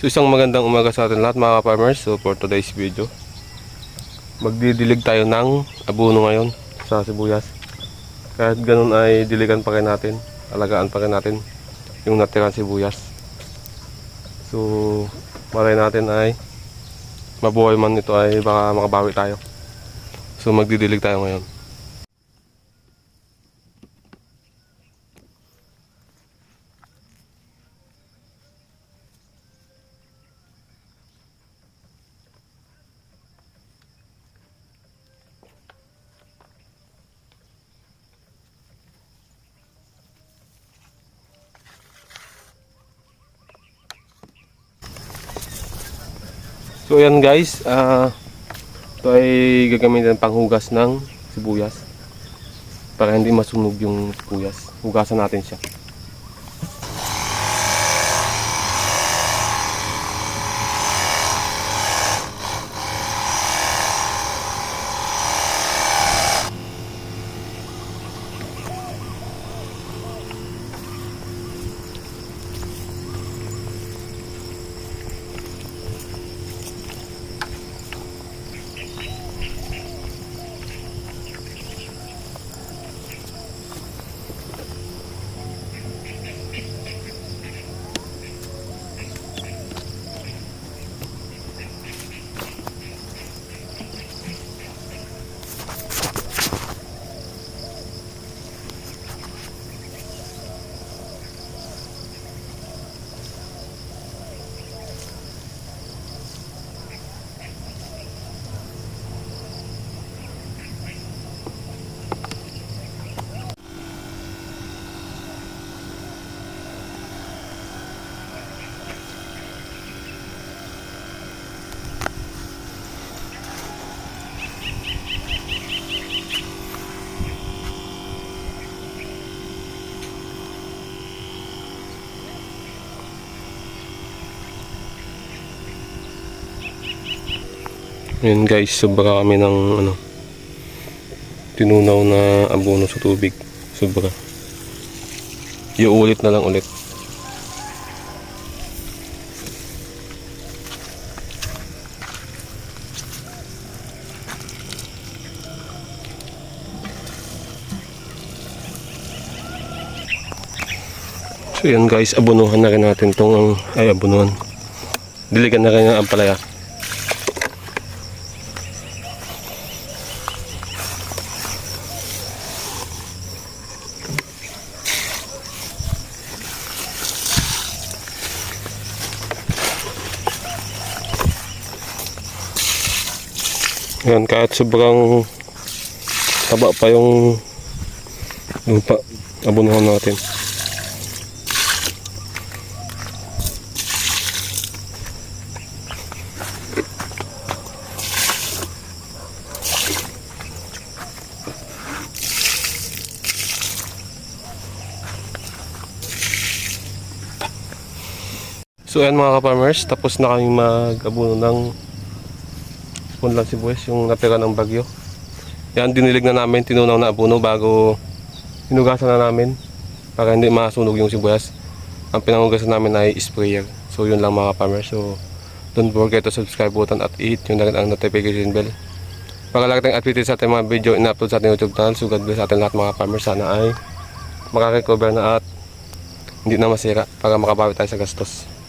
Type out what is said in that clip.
So isang magandang umaga sa atin lahat mga farmers. So for today's video, magdidilig tayo ng abono ngayon sa sibuyas. Kahit ganun ay diligan pa rin natin, alagaan pa rin natin yung natirang sibuyas. So malay natin ay mabuhay man ito ay baka makabawi tayo. So magdidilig tayo ngayon. So ayan guys, ah ito ay gagamitin panghugas ng sibuyas para hindi masunog yung sibuyas. Hugasan natin siya. Ayan guys, sobra kami ng ano tinunaw na abono sa tubig. Sobra. Iuulit na lang ulit. So yan guys, abunuhan na rin natin tong ay abunuhan. Diligan na rin ang ampalaya. Yan, kahit sobrang taba pa yung lupa, abunuhan natin. So ayan mga ka-farmers, tapos na kami mag-abuno ng punlang sibuyas, yung natira ng bagyo. Yan, dinilig na namin, tinunaw na abuno bago hinugasan na namin para hindi masunog yung sibuyas. Ang pinangugasan namin ay sprayer. So yun lang mga farmers. So don't forget to subscribe button at hit yung na ang notification bell. Para lagi tayong updated sa ating mga video in-upload sa ating YouTube channel. So God bless sa ating lahat mga farmers. Sana ay makarecover na at hindi na masira para makabawi tayo sa gastos.